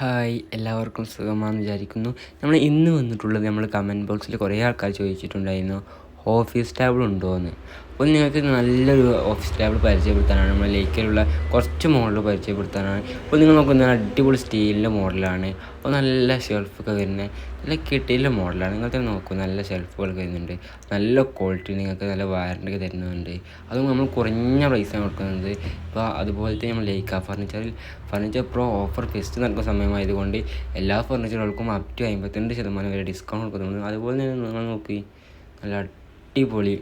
Hi എല്ലാവർക്കും സുഖമാണെന്ന് വിചാരിക്കുന്നു. നമ്മൾ ഇന്ന് വന്നിട്ടുള്ളത് നമ്മൾ കമന്റ് ബോക്സിൽ കുറേ ആൾക്കാർ ചോദിച്ചിട്ടുണ്ടായിരുന്നു. ഓഫീസ് ടേബിൾ ഉണ്ടോ എന്ന് അപ്പോൾ നിങ്ങൾക്ക് നല്ലൊരു ഓഫീസ് ടേബിൾ പരിചയപ്പെടുത്താനാണ്. നമ്മുടെ ലേക്കിലുള്ള കുറച്ച് മോഡൽ പരിചയപ്പെടുത്താനാണ്. അപ്പോൾ നിങ്ങൾ നോക്കുന്ന അടിപൊളി സ്റ്റീലിന്റെ മോഡലാണ് അപ്പോൾ നല്ല ഷെൽഫൊക്കെ വരുന്നത് നല്ല കിട്ടിയുള്ള മോഡലാണ് നിങ്ങൾ തന്നെ നോക്കൂ നല്ല ഷെൽഫുകൾ വരുന്നുണ്ട്. നല്ല ക്വാളിറ്റി നിങ്ങൾക്ക് നല്ല വാറണ്ടി ഒക്കെ തരുന്നുണ്ട്. അതും നമ്മൾ കുറഞ്ഞ പ്രൈസാണ് കൊടുക്കുന്നത്. ഇപ്പോൾ അതുപോലെ തന്നെ നമ്മൾ ലേക്ക ഫർണിച്ചറിൽ ഫർണിച്ചർ പ്രോ ഓഫർ ഫെസ്റ്റ് നടക്കുന്ന സമയമായതുകൊണ്ട് എല്ലാ ഫർണിച്ചറുകൾക്കും അപ് ടു അമ്പത്തിരണ്ട് ശതമാനം വരെ ഡിസ്കൗണ്ട് കൊടുക്കുന്നുണ്ട്. അതുപോലെ തന്നെ നിങ്ങൾ നോക്കി നല്ല അടിപൊളി.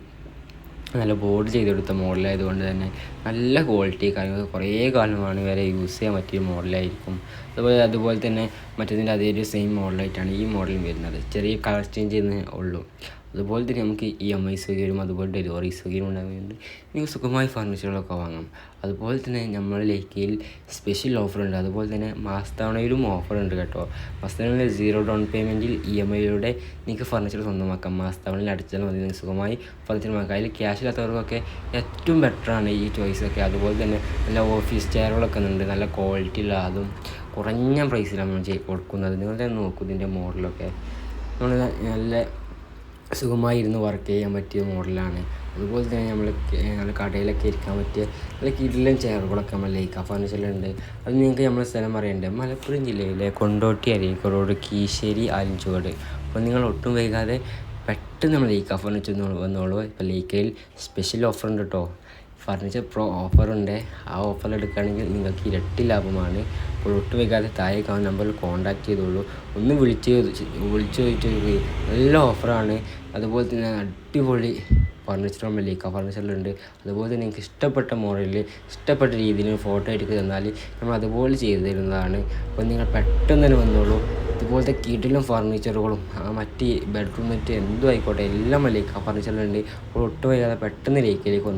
നല്ല ബോർഡ് ചെയ്തെടുത്ത മോഡലായതുകൊണ്ട് തന്നെ നല്ല ക്വാളിറ്റി കാര്യങ്ങൾ കുറേ കാലമാണ് വരെ യൂസ് ചെയ്യാൻ പറ്റിയ മോഡലായിരിക്കും. അതുപോലെ അതുപോലെ തന്നെ മറ്റേതിന്റെ അതേ ഒരു സെയിം മോഡലായിട്ടാണ് ഈ മോഡലും വരുന്നത്. ചെറിയ കളർ ചേഞ്ച് ചെയ്യുന്നേ ഉള്ളൂ. അതുപോലെ തന്നെ നമുക്ക് ഇ എം ഐ സൗകര്യം അതുപോലെ ഡെലിവറി സൗകര്യം ഉണ്ടാകുന്നുണ്ട് നിങ്ങൾക്ക് സുഖമായി ഫർണിച്ചറുകളൊക്കെ വാങ്ങാം. അതുപോലെ തന്നെ നമ്മളിലേക്ക് സ്പെഷ്യൽ ഓഫറുണ്ട് അതുപോലെ തന്നെ മാസത്തവണയിലും ഓഫറുണ്ട് കേട്ടോ. മാസത്തവണയിൽ സീറോ ഡൗൺ പേയ്മെന്റിൽ ഇ എം ഐയിലൂടെ നിങ്ങൾക്ക് ഫർണിച്ചർ സ്വന്തമാക്കാം. മാസത്തവണയിൽ അടിച്ചാൽ മതി. നിങ്ങൾക്ക് സുഖമായി ഫർണിച്ചർ വാങ്ങാം. അതിൽ ക്യാഷ് ഇല്ലാത്തവർക്കൊക്കെ ഏറ്റവും ബെറ്ററാണ് ഈ ചോയ്സൊക്കെ അതുപോലെ തന്നെ നല്ല ഓഫീസ് ചെയറുകളൊക്കെ ഉണ്ട്. നല്ല ക്വാളിറ്റി ഉള്ള അതും കുറഞ്ഞ പ്രൈസിലാണ് നമ്മൾ ചെയ്ത് കൊടുക്കുന്നത്. നിങ്ങൾ തന്നെ നോക്കൂ ഇതിന്റെ മോഡലൊക്കെ നമ്മൾ നല്ല സുഖമായി ഇരുന്ന് വർക്ക് ചെയ്യാൻ പറ്റിയ മോഡലാണ് അതുപോലെ തന്നെ നമ്മൾ നമ്മൾ കടയിലൊക്കെ ഇരിക്കാൻ പറ്റിയ നല്ല കിടിലൻ ചെയറുകളൊക്കെ നമ്മൾ ലേക്ക ഫർണിച്ചറിലുണ്ട് അത് നിങ്ങൾക്ക് നമ്മളെ സ്ഥലം അറിയണ്ടേ? മലപ്പുറം ജില്ലയിലെ കൊണ്ടോട്ടി അരീക്കോട് കീശ്ശേരി ആലിഞ്ചുവട് അപ്പോൾ നിങ്ങൾ ഒട്ടും വൈകാതെ പെട്ടെന്ന് നമ്മൾ ലേക്ക ഫർണിച്ചർ വന്നോളൂ. ഇപ്പോൾ ലൈക്കയിൽ സ്പെഷ്യൽ ഓഫർ ഉണ്ട് കേട്ടോ ഫർണിച്ചർ പ്രോ ഓഫറുണ്ട് ആ ഓഫർ എടുക്കുകയാണെങ്കിൽ നിങ്ങൾക്ക് ഇരട്ടി ലാഭമാണ്. അപ്പോൾ ഒട്ടും വൈകാതെ താഴെ കാണുന്ന നമ്പറിൽ കോൺടാക്ട് ചെയ്തോളൂ. ഒന്ന് വിളിച്ച് വിളിച്ച് ചോദിച്ചു നല്ല ഓഫറാണ് അതുപോലെ തന്നെ അടിപൊളി ഫർണിച്ചർ നമ്മൾ ലീക്ക ഫർണിച്ചറിലുണ്ട് അതുപോലെ തന്നെ നിങ്ങൾക്ക് ഇഷ്ടപ്പെട്ട മോഡലിൽ ഇഷ്ടപ്പെട്ട രീതിയിൽ ഫോട്ടോ എടുത്ത് തന്നാൽ നമ്മൾ അതുപോലെ ചെയ്തു തരുന്നതാണ്. അപ്പോൾ നിങ്ങൾ പെട്ടെന്ന് തന്നെ വന്നോളൂ. ഇതുപോലത്തെ കിടിലും ഫർണിച്ചറുകളും ആ മറ്റ് ബെഡ്റൂം മറ്റ് എന്തും ആയിക്കോട്ടെ എല്ലാം ലീക്ക ഫർണിച്ചറിലുണ്ട് അപ്പോൾ ഒട്ടും വൈകാതെ പെട്ടെന്ന് ലേക്കിലേക്ക് വന്നു